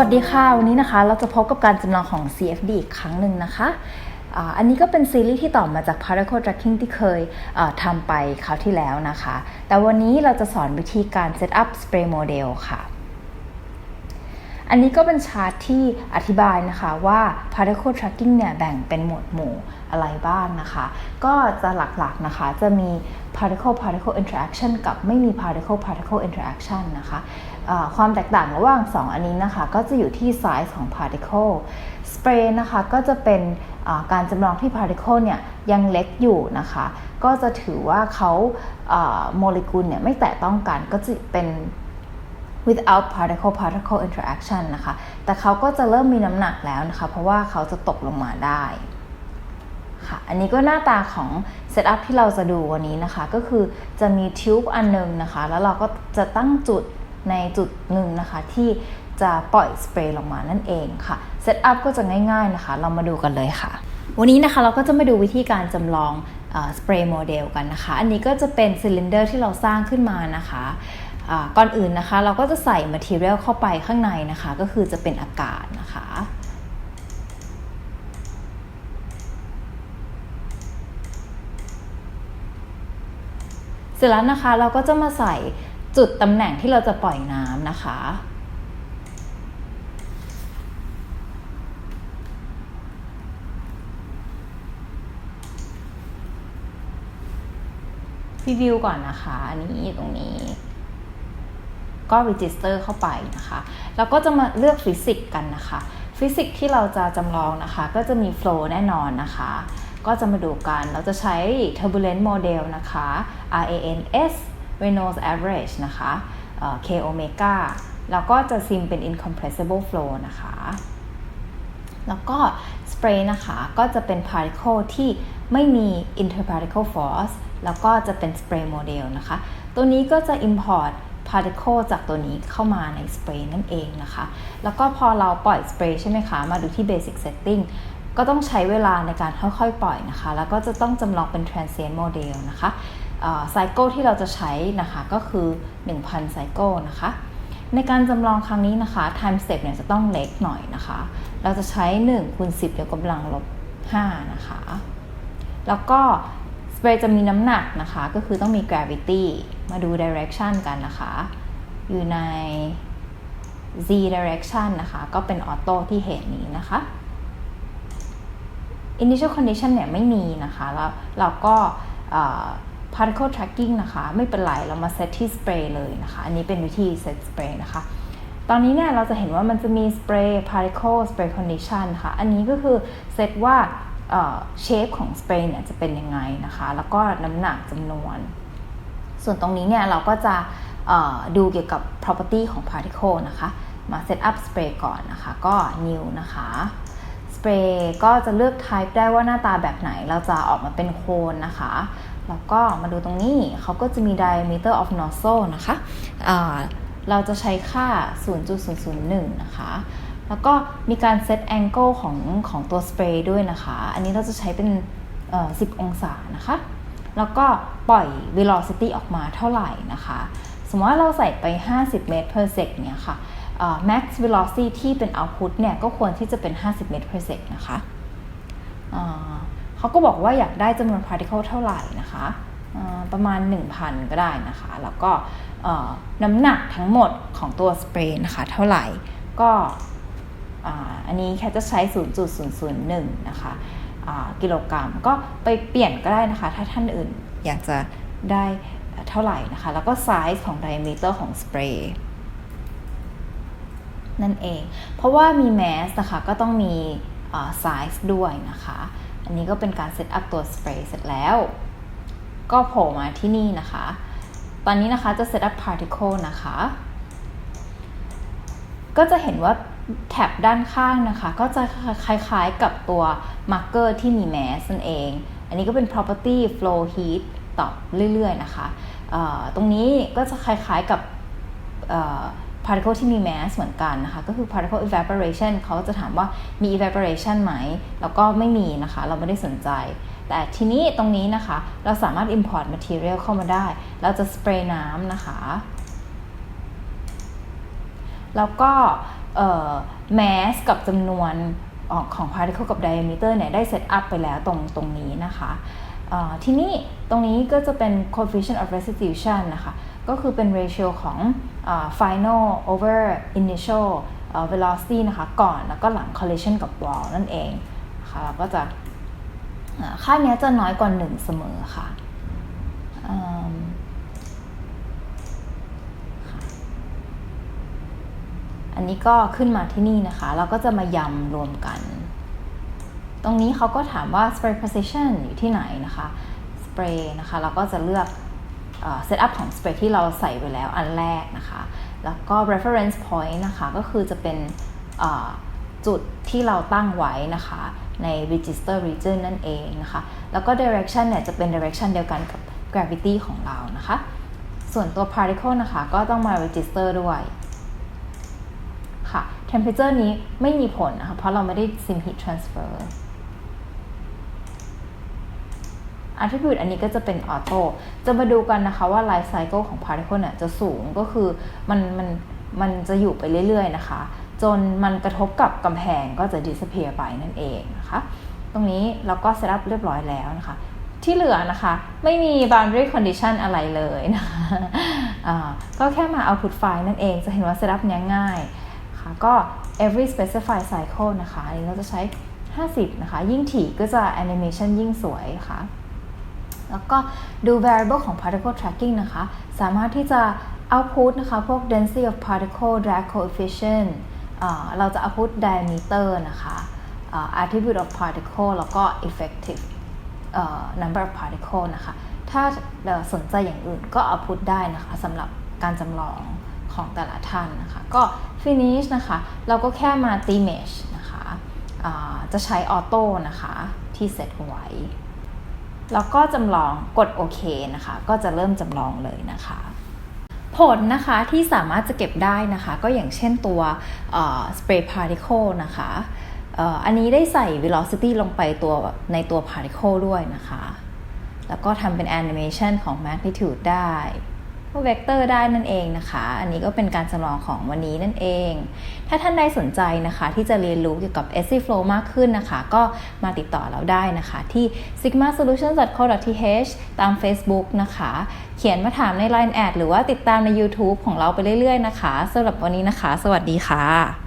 วัสดีค่ะ วันนี้นะคะ เราจะพบกับการจำลองของ CFD อีกครั้งหนึ่งนะคะอันนี้ก็เป็นซีรีส์ที่ต่อมาจาก Particle Tracking ที่เคยทำไปคราวที่แล้วนะคะ แต่วันนี้เราจะสอนวิธีการ set up spray model ค่ะ อันนี้ก็เป็นชาร์ตที่อธิบายนะคะว่า particle tracking เนี่ยแบ่งเป็นหมวดหมู่อะไรบ้างนะคะ ก็จะหลักๆนะคะจะมี particle particle interaction กับไม่มี particle particle interaction นะคะเอ่อความแตกต่างระหว่าง 2 อันนี้นะคะ ก็จะอยู่ที่ size ของ particle spray นะคะก็จะเป็นการจำลองที่ particle เนี่ยยังเล็กอยู่นะคะ ก็จะถือว่าเขาโมเลกุลเนี่ยไม่แตะต้องกันก็จะเป็น without particle particle interaction นะคะ แต่เขาก็จะเริ่มมีน้ำหนักแล้วนะคะ เพราะว่าเขาจะตกลงมาได้ค่ะ อันนี้ก็หน้าตาของ setup ที่เราจะดูวันนี้นะคะ ก็คือจะมีทิวบ์อันหนึงนะคะ แล้วเราก็จะตั้งจุดในจุดหนึ่งนะคะที่จะปล่อยสเปรย์ลงมานั่นเองค่ะ setup ก็จะง่ายๆนะคะ เรามาดูกันเลยค่ะ วันนี้นะคะเราก็จะมาดูวิธีการจำลองสเปรย์โมเดลกันนะคะ อันนี้ก็จะเป็นซิลินเดอร์ที่เราสร้างขึ้นมานะคะ ก่อนอื่นนะคะ เราก็จะใส่ material เข้าไปข้างในนะคะ ก็คือจะเป็นอากาศนะคะเสร็จแล้วนะคะเราก็จะมาใส่จุดตำแหน่งที่เราจะปล่อยน้ำนะคะรีวิวก่อนนะคะ อันนี้ตรงนี้ ก็ register เข้าไปนะคะ แล้วก็จะมาเลือกฟิสิกส์กันนะคะ ฟิสิกส์ที่เราจะจำลองนะคะ ก็จะมี flow แน่นอนนะคะ ก็จะมาดูกัน เราจะใช้ turbulent model นะคะ RANS Reynolds average นะคะ K omega แล้วก็จะซิมเป็น incompressible flow นะคะ แล้วก็ spray นะคะ ก็จะเป็น particle ที่ไม่มี interparticle force แล้วก็จะเป็น spray model นะคะ ตัวนี้ก็จะ import particle จากตัวนี้เข้ามาใน spray นั่นเองนะคะ แล้วก็พอเราปล่อย spray ใช่ไหมคะ มาดูที่ basic setting ก็ต้องใช้เวลาในการค่อยๆ ปล่อยนะคะ แล้วก็จะต้องจำลองเป็น transient model นะคะไซเคิลที่เราจะใช้นะคะก็คือ 1,000ไซเคิลนะคะ ในการจำลองครั้งนี้นะคะ time step เนี่ยจะต้องเล็กหน่อยนะคะ เราจะใช้1คูณ10ยกกำลังลบ5นะคะ แล้วก็สเปรย์จะมีน้ำหนักนะคะ ก็คือต้องมี gravity มาดู direction กันนะคะ อยู่ใน z direction นะคะ ก็เป็นออโต้ที่เห็นนี้นะคะ initial condition เนี่ยไม่มีนะคะ แล้วเราก็ particle tracking นะคะ ไม่เป็นไร เรามาเซตที่ spray เลยนะคะ อันนี้เป็นวิธีเซต spray นะคะ ตอนนี้เนี่ยเราจะเห็นว่ามันจะมี spray particle spray condition ค่ะอันนี้ก็คือเซตว่าเชฟของสเปรย์เนี่ยจะเป็นยังไงนะคะ แล้วก็น้ำหนักจำนวน ส่วนตรงนี้เนี่ยเราก็จะดูเกี่ยวกับ property ของ particle นะคะ มา set up spray ก่อนนะคะ ก็ new นะคะ spray ก็จะเลือก type ได้ว่าหน้าตาแบบไหน เราจะออกมาเป็นโคนนะคะ แล้วก็มาดูตรงนี้เขาก็จะมี diameter of nozzle นะคะะเราจะใช้ค่า 0.001 นะคะ แล้วก็มีการเซตแองเกิลของของตัวสเปรย์ด้วยนะคะ อันนี้เราจะใช้เป็น 10 องศานะคะ แล้วก็ปล่อย velocity ออกมาเท่าไหร่นะคะ สมมติว่าเราใส่ไป 50 เมตร per sec เนี่ยค่ะ max velocity ที่เป็น output เนี่ยก็ควรที่จะเป็น 50 เมตร per sec นะคะเขาก็บอกว่าอยากได้จำนวน particle เท่าไหร่นะคะประมาณ 1,000 ก็ได้นะคะ แล้วก็น้ำหนักทั้งหมดของตัวสเปรย์นะคะ เท่าไหร่ก็อันนี้แค่จะใช้ 0.001 นะคะ กิโลกรัม ก็ไปเปลี่ยนก็ได้นะคะ ถ้าท่านอื่นอยากจะได้เท่าไหร่นะคะ แล้วก็ไซส์ของ diameter ของสเปรย์นั่นเอง เพราะว่ามีแมสนะคะก็ต้องมีไซส์ด้วยนะคะ อันนี้ก็เป็นการเซตอัพตัวสเปรย์เสร็จแล้ว ก็โผล่มาที่นี่นะคะ ตอนนี้นะคะจะเซตอัพ particle นะคะ ก็จะเห็นว่า แท็บด้านข้างนะคะ ก็จะคล้ายๆกับตัวมาร์กเกอร์ที่มีแมสนั่นเอง อันนี้ก็เป็น property flow heat ต่อเรื่อยๆนะคะตรงนี้ก็จะคล้ายๆกับ particle ที่มี mass เหมือนกันนะคะ ก็คือ particle evaporation เขาจะถามว่ามี evaporation ไหม แล้วก็ไม่มีนะคะ เราไม่ได้สนใจ แต่ทีนี้ตรงนี้นะคะ เราสามารถ import material เข้ามาได้ เราจะ spray น้ำนะคะ แล้วก็ แมสกับจำนวนออของ particle กับ diameter เนี่ยได้เซตอัพไปแล้วตรงตรงนี้นะคะเอ่อทีนี้ตรงนี้ก็จะเป็น coefficient of restitution นะคะ ก็คือเป็น ratio ของอ final over initial velocity นะคะ ก่อนแล้วก็หลัง collision กับ wall นั่นเองนะคะเราก็จะค่าเนี้ยจะน้อยกว่า 1 เสมอค่ะอืมค่ะ อันนี้ก็ขึ้นมาที่นี่นะคะ เราก็จะมายำรวมกัน ตรงนี้เขาก็ถามว่า spray position อยู่ที่ไหนนะคะ spray นะคะ เราก็จะเลือกเซตอัพของ spray ที่เราใส่ไว้แล้วอันแรกนะคะ แล้วก็ reference point นะคะ ก็คือจะเป็นจุดที่เราตั้งไว้นะคะใน register region นั่นเองนะคะ แล้วก็ direction เนี่ยจะเป็น direction เดียวกันกับ gravity ของเรานะคะ ส่วนตัว particle นะคะ ก็ต้องมา register ด้วย temperature นี้ไม่มีผลนะคะ เพราะเราไม่ได้ sim heat transfer attribute อันนี้ก็จะเป็นออโต้จะมาดูกันนะคะว่า life cycle ของ particle เนี่ยจะสูงก็คือมันมันมันจะอยู่ไปเรื่อยๆนะคะ จนมันกระทบกับกำแพงก็จะ disappear ไปนั่นเองนะคะ ตรงนี้เราก็ set up เรียบร้อยแล้วนะคะ ที่เหลือนะคะ ไม่มี boundary condition อะไรเลยนะคะก็แค่มา output file นั่นเอง จะเห็นว่า setup เนี้ยง่าย ก็ every specified cycle นะคะอันนี้เราจะใช้ 50 นะคะ ยิ่งถี่ก็จะ animation ยิ่งสวยค่ะ แล้วก็ดู variable ของ particle tracking นะคะ สามารถที่จะ output นะคะ พวก density of particle drag coefficient เราจะ output diameter นะคะ attribute of particle แล้วก็ effective number of particle นะคะ ถ้าสนใจอย่างอื่นก็ output ได้นะคะสำหรับการจำลอง ของแต่ละท่านนะคะ ก็ finish นะคะ เราก็แค่มาตี mesh นะคะจะใช้ออโต้นะคะที่เซตไว้ แล้วก็จำลองกดโอเคนะคะ ก็จะเริ่มจำลองเลยนะคะผลนะคะที่สามารถจะเก็บได้นะคะ ก็อย่างเช่นตัวสเอ่อ spray particle นะคะอันนี้ได้ใส่ velocity ลงไปตัวในตัว particle ด้วยนะคะ แล้วก็ทำเป็น animation ของ magnitude ได้ พวกเวกเตอร์ได้นั่นเองนะคะ อันนี้ก็เป็นการจำลองของวันนี้นั่นเอง ถ้าท่านใดสนใจนะคะ ที่จะเรียนรู้เกี่ยวกับ SC Flow มากขึ้นนะคะ ก็มาติดต่อเราได้นะคะ ที่ sigma solution co th ตาม Facebook นะคะ เขียนมาถามใน Line แอดหรือว่าติดตามใน YouTube ของเราไปเรื่อยๆนะคะสำหรับวันนี้นะคะ สวัสดีค่ะ